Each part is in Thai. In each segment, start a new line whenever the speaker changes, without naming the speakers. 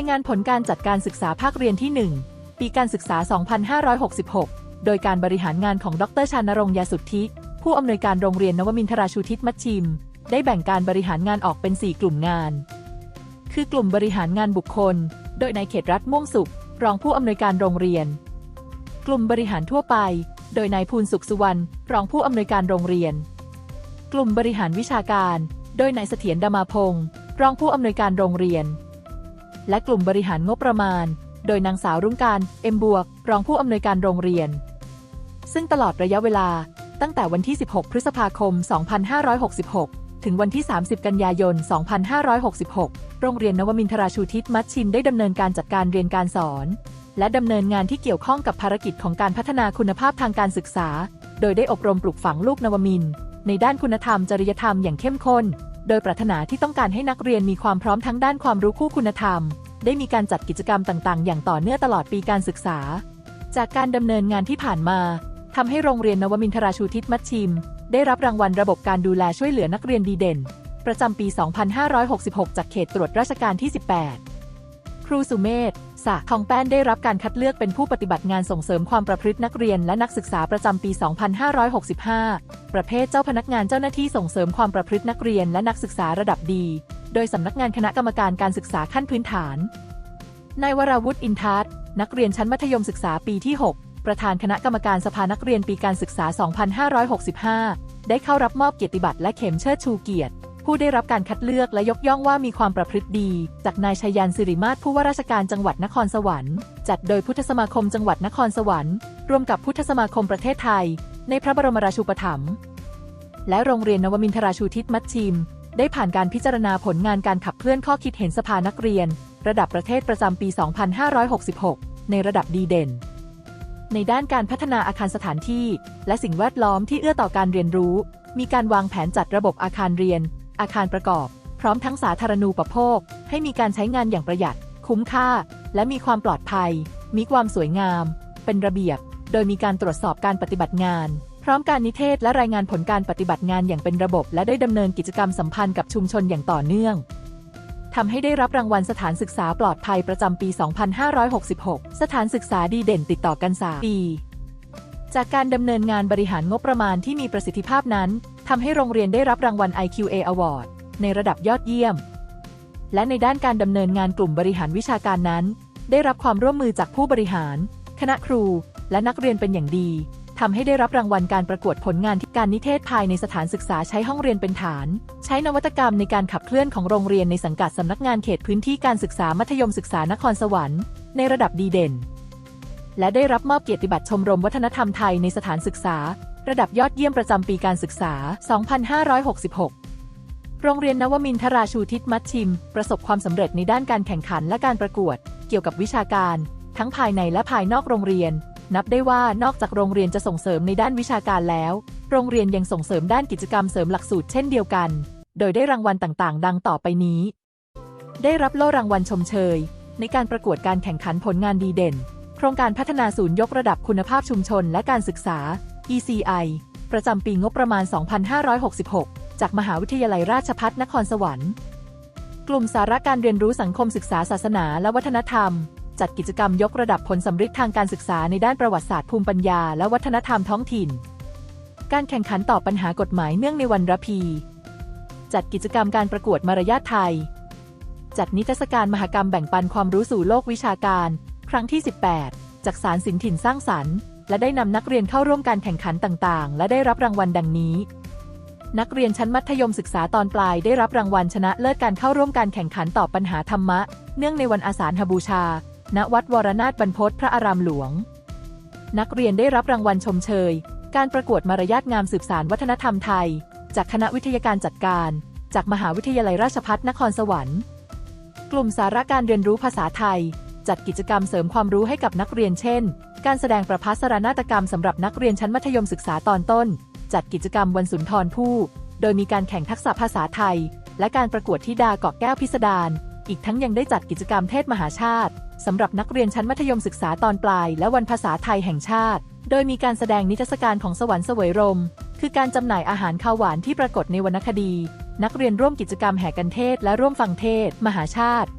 ายงานผลการจัดการศึกษาภาคเรียนที่ 1 ปีการศึกษา 2566 โดยการบริหารงานของดรชานรงค์ยาสุทธิ ผู้อำนวยการโรงเรียนนวมินทราชูทิศมัชชิม ได้แบ่งการบริหารงานออกเป็น 4 กลุ่มงาน คือกลุ่มบริหารงานบุคคล โดยนายเขตรัฐม่วงสุข รองผู้อำนวยการโรงเรียน กลุ่มบริหารทั่วไป โดยนายภูลสุขสุวรรณ รองผู้อำนวยการโรงเรียน กลุ่มบริหารวิชาการ โดยนายเสถียรดมาพงศ์รองผู้อำนวยการโรงเรียน และกลุ่มบริหารงบประมาณ โดยนางสาวรุ่งการเอ็มบวก รองผู้อำนวยการโรงเรียน ซึ่งตลอดระยะเวลาตั้งแต่วันที่ 16 พฤษภาคม 2566 ถึงวันที่ 30 กันยายน 2566 โรงเรียนนวมินทราชูทิศมัชชิมได้ดำเนินการจัดการเรียนการสอน และดำเนินงานที่เกี่ยวข้องกับภารกิจของการพัฒนาคุณภาพทางการศึกษา โดยได้อบรมปลูกฝังลูกนวมินในด้านคุณธรรมจริยธรรมอย่างเข้มข้น โดยปรารถนาที่ต้องการให้นักเรียนมีความพร้อมทั้งด้านความรู้คู่คุณธรรม ได้มีการจัดกิจกรรมต่างๆ อย่างต่อเนื่องตลอดปีการศึกษา จากการดำเนินงานที่ผ่านมาทำให้โรงเรียนนวมินทราชูทิศมัชชิม ได้รับรางวัลระบบการดูแลช่วยเหลือนักเรียนดีเด่น ประจำปี 2566 จากเขตตรวจราชการที่ 18 ครูสุเมธ สะทองแป้นได้รับการคัดเลือกเป็นผู้ปฏิบัติงานส่งเสริมความประพฤตินักเรียนและนักศึกษาประจำปี 2565 ประเภทเจ้าพนักงานเจ้าหน้าที่ส่งเสริมความประพฤตินักเรียนและนักศึกษาระดับดี โดยสำนักงานคณะกรรมการการศึกษาขั้นพื้นฐาน นายวราวุฒิอินทัศน์นักเรียนชั้นมัธยมศึกษาปีที่ 6 ประธานคณะกรรมการสภานักเรียนปีการศึกษา 2565 ได้เข้ารับมอบเกียรติบัตรและเข็มเชิดชูเกียรติ ผู้ได้รับการคัดเลือกและยกย่องว่ามีความประพฤติดี จากนายชัยยันสิริมาศผู้ว่าราชการจังหวัดนครสวรรค์ จัดโดยพุทธสมาคมจังหวัดนครสวรรค์ ร่วมกับพุทธสมาคมประเทศไทย ในพระบรมราชูปถัมภ์และโรงเรียนนวมินทราชูทิศมัชชิม ได้ผ่านการพิจารณาผลงานการขับเคลื่อนข้อคิดเห็นสภานักเรียน ระดับประเทศประจำปี 2566 ในระดับดีเด่น ในด้านการพัฒนาอาคารสถานที่ และสิ่งแวดล้อมที่เอื้อต่อการเรียนรู้ มีการวางแผนจัดระบบอาคารเรียน อาคารประกอบ พร้อมทั้งสาธารณูปโภค ให้มีการใช้งานอย่างประหยัด คุ้มค่า และมีความปลอดภัย มีความสวยงาม เป็นระเบียบ โดยมีการตรวจสอบการปฏิบัติงาน พร้อมการนิเทศและรายงานผลการปฏิบัติงานอย่างเป็นระบบ และได้ดำเนินกิจกรรมสัมพันธ์กับชุมชนอย่างต่อเนื่องทำให้ได้รับรางวัลสถานศึกษาปลอดภัยประจำปี 2566 สถานศึกษาดีเด่นติดต่อกัน3ปี จากการดำเนินงานบริหารงบประมาณที่มีประสิทธิภาพนั้น ทำให้โรงเรียนได้รับรางวัล IQA Award ในระดับยอดเยี่ยม และในด้านการดำเนินงานกลุ่มบริหารวิชาการนั้น ได้รับความร่วมมือจากผู้บริหาร คณะครู และนักเรียนเป็นอย่างดีทำให้ได้รับรางวัลการประกวดผลงานที่การนิเทศภายในสถานศึกษาใช้ห้องเรียนเป็นฐาน ใช้นวัตกรรมในการขับเคลื่อนของโรงเรียนในสังกัดสำนักงานเขตพื้นที่การศึกษามัธยมศึกษานครสวรรค์ในระดับดีเด่น และได้รับมอบเกียรติบัตรชมรมวัฒนธรรมไทยในสถานศึกษา ระดับยอดเยี่ยมประจำปีการศึกษา 2566 โรงเรียนนวมินทราชูทิศมัชชิม ประสบความสำเร็จในด้านการแข่งขันและการประกวด เกี่ยวกับวิชาการ ทั้งภายในและภายนอกโรงเรียน นับได้ว่านอกจากโรงเรียนจะส่งเสริมในด้านวิชาการแล้ว โรงเรียนยังส่งเสริมด้านกิจกรรมเสริมหลักสูตรเช่นเดียวกัน โดยได้รางวัลต่างๆ ดังต่อไปนี้ ได้รับโล่รางวัลชมเชย ในการประกวดการแข่งขันผลงานดีเด่น โครงการพัฒนาศูนย์ยกระดับคุณภาพชุมชนและการศึกษา ECI ประจำปีงบประมาณ 2566 จากมหาวิทยาลัยราชภัฏนครสวรรค์ กลุ่มสาระการเรียนรู้สังคมศึกษาศาสนาและวัฒนธรรม จัดกิจกรรมยกระดับผลสำฤทธิ์ทางการศึกษาในด้านประวัติศาสตร์ภูมิปัญญาและวัฒนธรรมท้องถิ่น การแข่งขันตอบปัญหากฎหมายเนื่องในวันระพี จัดกิจกรรมการประกวดมารยาทไทย จัดนิทรรศการมหกรรมแบ่งปันความรู้สู่โลกวิชาการ ครั้งที่ 18 จากสารสินถิ่นสร้างสรรค์ และได้นำนักเรียนเข้าร่วมการแข่งขันต่างๆ และได้รับรางวัลดังนี้ นักเรียนชั้นมัธยมศึกษาตอนปลายได้รับรางวัลชนะเลิศการเข้าร่วมการแข่งขันตอบปัญหาธรรมะ เนื่องในวันอาสาฬหบูชา ณ วัดวรนาถบรรพตพระอารามหลวง นักเรียนได้รับรางวัลชมเชย การประกวดมารยาทงามสืบสารวัฒนธรรมไทย จากคณะวิทยาการจัดการ จากมหาวิทยาลัยราชภัฏนครสวรรค์ กลุ่มสาระการเรียนรู้ภาษาไทย จัดกิจกรรมเสริมความรู้ให้กับนักเรียนเช่น การแสดงประพัสรนาฏกรรมสำหรับนักเรียนชั้นมัธยมศึกษาตอนต้น จัดกิจกรรมวันสุนทรภู่โดยมีการแข่งทักษะภาษาไทย และการประกวดธิดาเกาะแก้วพิสดารอีกทั้งยังได้จัดกิจกรรมเทศมหาชาติสำหรับนักเรียนชั้นมัธยมศึกษาตอนปลาย และวันภาษาไทยแห่งชาติ โดยมีการแสดงนิทรรศการของสวรรค์เสวยรม คือการจำหน่ายอาหารข้าวหวานที่ปรากฏในวรรณคดี นักเรียนร่วมกิจกรรมแห่กันเทศ และร่วมฟังเทศ มหาชาติ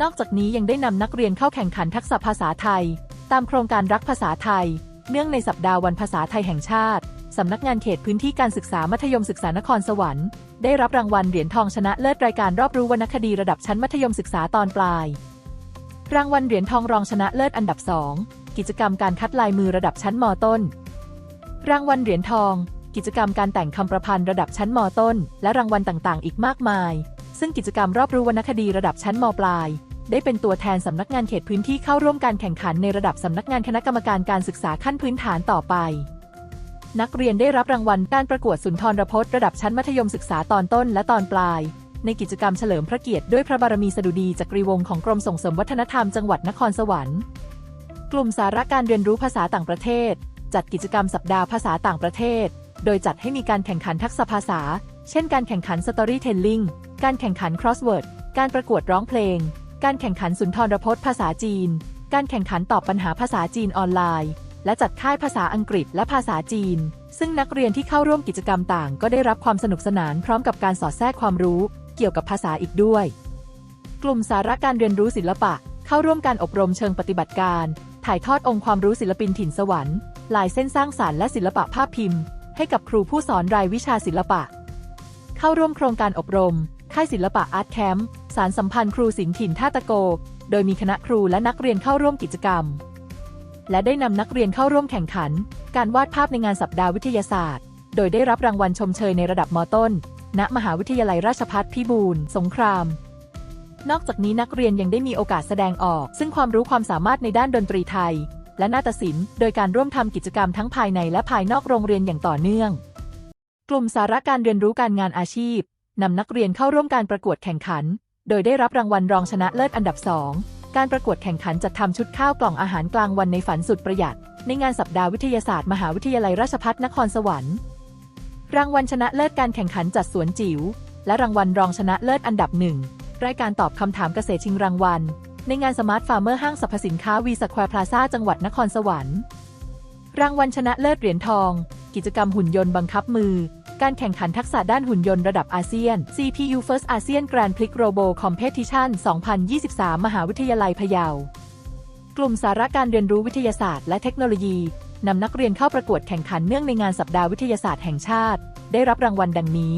นอกจากนี้ยังได้นำนักเรียนเข้าแข่งขันทักษะภาษาไทย ตามโครงการรักภาษาไทย เนื่องในสัปดาห์วันภาษาไทยแห่งชาติ สำนักงานเขตพื้นที่การศึกษามัธยมศึกษานครสวรรค์ ได้รับรางวัลเหรียญทองชนะเลิศรายการรอบรู้วรรณคดีระดับชั้นมัธยมศึกษาตอนปลาย รางวัลเหรียญทองรองชนะเลิศอันดับ 2 กิจกรรมการคัดลายมือระดับชั้นมต้น รางวัลเหรียญทอง กิจกรรมการแต่งคำประพันธ์ระดับชั้นมต้น และรางวัลต่างๆ อีกมากมาย ซึ่งกิจกรรมรอบรู้วรรณคดีระดับชั้นมปลาย ได้เป็นตัวแทนสำนักงานเขตพื้นที่เข้าร่วมการแข่งขันในระดับสำนักงานคณะกรรมการการศึกษาขั้นพื้นฐานต่อไป นักเรียนได้รับรางวัลการประกวดสุนทรพจน์ระดับชั้นมัธยมศึกษาตอนต้นและตอนปลาย ในกิจกรรมเฉลิมพระเกียรติด้วยพระบารมีสดุดีจักรีวงศ์ของกรมส่งเสริมวัฒนธรรมจังหวัดนครสวรรค์ กลุ่มสาระการเรียนรู้ภาษาต่างประเทศ จัดกิจกรรมสัปดาห์ภาษาต่างประเทศ โดยจัดให้มีการแข่งขันทักษะภาษา เช่น การแข่งขัน Storytelling การแข่งขัน Crossword การประกวดร้องเพลง การแข่งขันสุนทรพจน์ภาษาจีน การแข่งขันตอบปัญหาภาษาจีนออนไลน์ และจัดค่ายภาษาอังกฤษและภาษาจีน ซึ่งนักเรียนที่เข้าร่วมกิจกรรมต่าง ก็ได้รับความสนุกสนานพร้อมกับการสอดแทรกความรู้เกี่ยวกับภาษาอีกด้วย กลุ่มสาระการเรียนรู้ศิลปะ เข้าร่วมการอบรมเชิงปฏิบัติการ ถ่ายทอดองค์ความรู้ศิลปินถิ่นสวรรค์ ลายเส้นสร้างสารรค์และศิลปะภาพพิมพ์ ให้กับครูผู้สอนรายวิชาศิลปะ เข้าร่วมโครงการอบรม ค่ายศิลปะอาร์ตแคมป์ สารสัมพันธ์ครูศิลป์ถิ่นท่าตะโก โดยมีคณะครูและนักเรียนเข้าร่วมกิจกรรม และได้นำนักเรียนเข้าร่วมแข่งขัน การวาดภาพในงานสัปดาห์วิทยาศาสตร์ โดยได้รับรางวัลชมเชยในระดับมต้น ณ มหาวิทยาลัยราชภัฏพิบูลสงคราม นอกจากนี้นักเรียนยังได้มีโอกาสแสดงออก ซึ่งความรู้ความสามารถในด้านดนตรีไทย และนาฏศิลป์ โดยการร่วมทำกิจกรรมทั้งภายในและภายนอกโรงเรียนอย่างต่อเนื่อง กลุ่มสาระการเรียนรู้การงานอาชีพนำนักเรียนเข้าร่วมการประกวดแข่งขัน โดยได้รับรางวัลรองชนะเลิศอันดับ 2 การประกวดแข่งขันจัดทำชุดข้าวกล่องอาหารกลางวันในฝันสุดประหยัด ในงานสัปดาห์วิทยาศาสตร์มหาวิทยาลัยราชภัฏนครสวรรค์ รางวัลชนะเลิศการแข่งขันจัดสวนจิ๋ว และรางวัลรองชนะเลิศอันดับหนึ่งรายการตอบคำถามเกษตรชิงรางวัล ในงานสมาร์ทฟาร์มเมอร์ห้างสรรพสินค้าวีสแควร์พลาซ่าจังหวัดนครสวรรค์ รางวัลชนะเลิศเหรียญทอง กิจกรรมหุ่นยนต์บังคับมือ การแข่งขันทักษะด้านหุ่นยนต์ระดับอาเซียน CPU First ASEAN Grand Prix Robo Competition 2023 มหาวิทยาลัยพะเยา กลุ่มสาระการเรียนรู้วิทยาศาสตร์และเทคโนโลยี นำนักเรียนเข้าประกวดแข่งขันเนื่องในงานสัปดาห์วิทยาศาสตร์แห่งชาติ ได้รับรางวัลดังนี้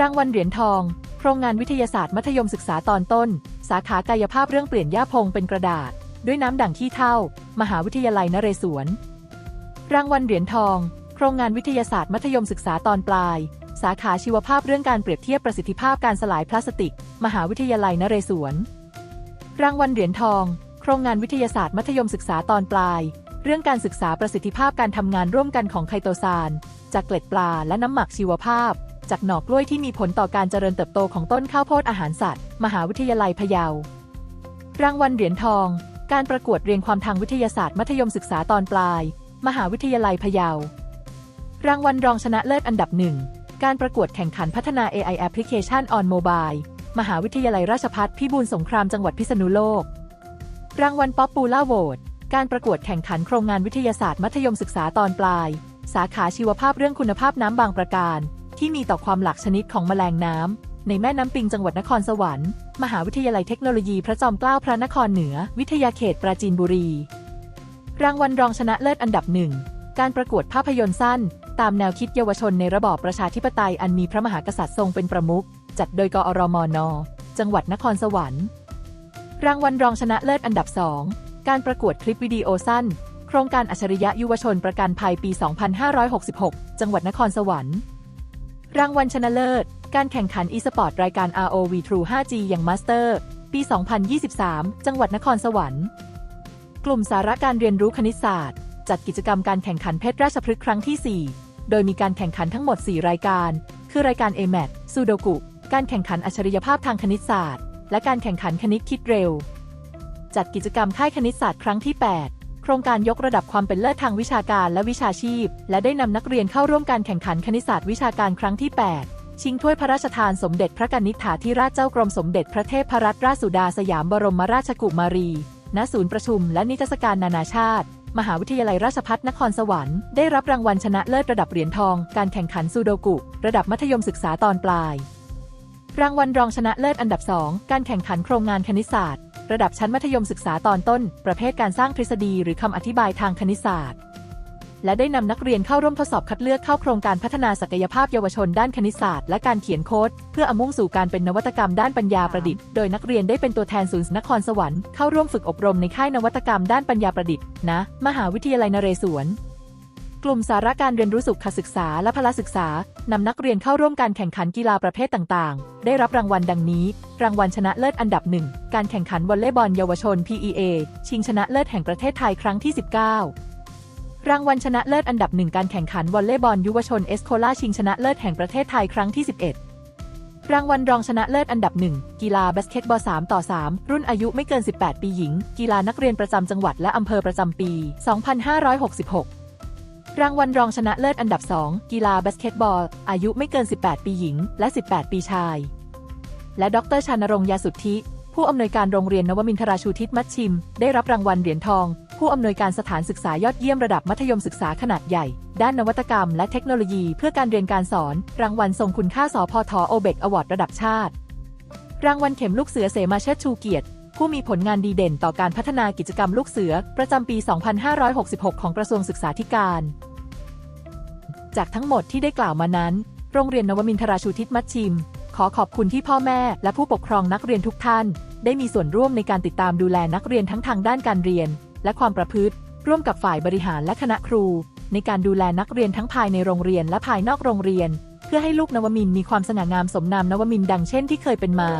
รางวัลเหรียญทอง โครงงานวิทยาศาสตร์มัธยมศึกษาตอนต้น สาขากายภาพเรื่องเปลี่ยนหญ้าพงเป็นกระดาษ ด้วยน้ำด่างที่เท่า มหาวิทยาลัยนเรศวร รางวัลเหรียญทอง โครงงานวิทยาศาสตร์มัธยมศึกษาตอนปลาย สาขาชีวภาพเรื่องการเปรียบเทียบประสิทธิภาพการสลายพลาสติก มหาวิทยาลัยนเรศวร รางวัลเหรียญทอง โครงงานวิทยาศาสตร์มัธยมศึกษาตอนปลาย เรื่องการศึกษาประสิทธิภาพการทำงานร่วมกันของไคโตซาน จากเกล็ดปลาและน้ำหมักชีวภาพ จากหน่อกล้วยที่มีผลต่อการเจริญเติบโตของต้นข้าวโพดอาหารสัตว์ มหาวิทยาลัยพะเยา รางวัลเหรียญทอง การประกวดเรียงความทางวิทยาศาสตร์มัธยมศึกษาตอนปลาย มหาวิทยาลัยพะเยา รางวัลรองชนะเลิศอันดับหนึ่ง การประกวดแข่งขันพัฒนา AI Application on Mobile มหาวิทยาลัยราชภัฏพิบูลสงครามจังหวัดพิษณุโลก รางวัลป๊อปปูล่าโหวตการประกวดแข่งขันโครงงานวิทยาศาสตร์มัธยมศึกษาตอนปลาย สาขาชีวภาพเรื่องคุณภาพน้ำบางประการ ที่มีต่อความหลากชนิดของแมลงน้ำในแม่น้ำปิงจังหวัดนครสวรรค์ มหาวิทยาลัยเทคโนโลยีพระจอมเกล้าพระนครเหนือ วิทยาเขตปราจีนบุรี รางวัลรองชนะเลิศอันดับหนึ่งการประกวดภาพยนตร์สั้น ตามแนวคิดเยาวชนในระบอบประชาธิปไตยอันมีพระมหากษัตริย์ทรงเป็นประมุข จัดโดยกอรมน จังหวัดนครสวรรค์ รางวัลรองชนะเลิศอันดับ2การประกวดคลิปวิดีโอสั้น โครงการอัจฉริยะยุวชนประกันภัยปี 2566 จังหวัดนครสวรรค์ รางวัลชนะเลิศ การแข่งขัน e-sport รายการ ROV True 5G อย่างมาสเตอร์ ปี 2023 จังหวัดนครสวรรค์ กลุ่มสาระการเรียนรู้คณิตศาสตร์ จัดกิจกรรมการแข่งขันเพชรราชพฤกษ์ครั้งที่ 4 โดยมีการแข่งขันทั้งหมด 4 รายการ คือรายการ AMAT ซูโดกุ การแข่งขันอัจฉริยภาพทางคณิตศาสตร์ และการแข่งขันคณิตคิดเร็ว จัดกิจกรรมค่ายคณิตศาสตร์ครั้งที่ 8 โครงการยกระดับความเป็นเลิศทางวิชาการและวิชาชีพ และได้นำนักเรียนเข้าร่วมการแข่งขันคณิตศาสตร์วิชาการครั้งที่ 8ชิงถ้วยพระราชทานสมเด็จพระกนิษฐาธิราชเจ้ากรมสมเด็จพระเทพรัตนราชสุดาสยามบรมราชกุมารี ณ ศูนย์ประชุมและนิทรรศการนานาชาติ มหาวิทยาลัยราชภัฏนครสวรรค์ ได้รับรางวัลชนะเลิศระดับเหรียญทอง การแข่งขันซูโดกุ ระดับมัธยมศึกษาตอนปลาย รางวัลรองชนะเลิศอันดับ 2 การแข่งขันโครงงานคณิตศาสตร์ ระดับชั้นมัธยมศึกษาตอนต้น ประเภทการสร้างทฤษฎีหรือคำอธิบายทางคณิตศาสตร์ และได้นำนักเรียนเข้าร่วมทดสอบคัดเลือกเข้าโครงการพัฒนาศักยภาพเยาวชนด้านคณิตศาสตร์และการเขียนโค้ด เพื่ออมุ่งสู่การเป็นนวัตกรรมด้านปัญญาประดิษฐ์ โดยนักเรียนได้เป็นตัวแทนศูนย์นครสวรรค์เข้าร่วมฝึกอบรมในค่ายนวัตกรรมด้านปัญญาประดิษฐ์ณมหาวิทยาลัยนเรศวรกลุ่มสาระการเรียนรู้สุขศึกษาและพละศึกษา นำนักเรียนเข้าร่วมการแข่งขันกีฬาประเภทต่างๆ ได้รับรางวัลดังนี้ รางวัลชนะเลิศอันดับหนึ่ง การแข่งขันวอลเลย์บอลเยาวชน PEA ชิงชนะเลิศแห่งประเทศไทยครั้งที่ 19 รางวัลชนะเลิศอันดับหนึ่งการแข่งขันวอลเลย์บอลยุวชนเอสโคลาชิงชนะเลิศแห่งประเทศไทยครั้งที่ 11 รางวัลรองชนะเลิศอันดับหนึ่งกีฬาบาสเกตบอล3ต่อ 3 รุ่นอายุไม่เกิน 18 ปีหญิง กีฬานักเรียนประจำจังหวัดและอำเภอประจำปี 2566 รางวัลรองชนะเลิศอันดับ 2 กีฬาบาสเกตบอล อายุไม่เกิน 18 ปีหญิง และ 18 ปีชาย และดรชานรงค์ยาสุทธิ ผู้อำนวยการโรงเรียนนวมินทราชูทิศมัชชิม ได้รับรางวัลเหรียญทอง ผู้อำนวยการสถานศึกษายอดเยี่ยมระดับมัธยมศึกษาขนาดใหญ่ ด้านนวัตกรรมและเทคโนโลยีเพื่อการเรียนการสอน รางวัลทรงคุณค่าสพทโอเบกอวอร์ดระดับชาติ รางวัลเข็มลูกเสือเสมาเชิดชูเกียรติ ผู้มีผลงานดีเด่นต่อการพัฒนากิจกรรมลูกเสือ ประจำปี 2566 ของกระทรวงศึกษาธิการ จากทั้งหมดที่ได้กล่าวมานั้น โรงเรียนนวมินทราชูทิศมัชชิม ขอขอบคุณที่พ่อแม่และผู้ปกครองนักเรียนทุกท่าน ได้มีส่วนร่วมในการติดตามดูแลนักเรียนทั้งทางด้านการเรียน และความประพฤติ ร่วมกับฝ่ายบริหารและคณะครู ในการดูแลนักเรียนทั้งภายในโรงเรียนและภายนอกโรงเรียน เพื่อให้ลูกนวมินมีความสง่างามสมนามนวมินดังเช่นที่เคยเป็นมา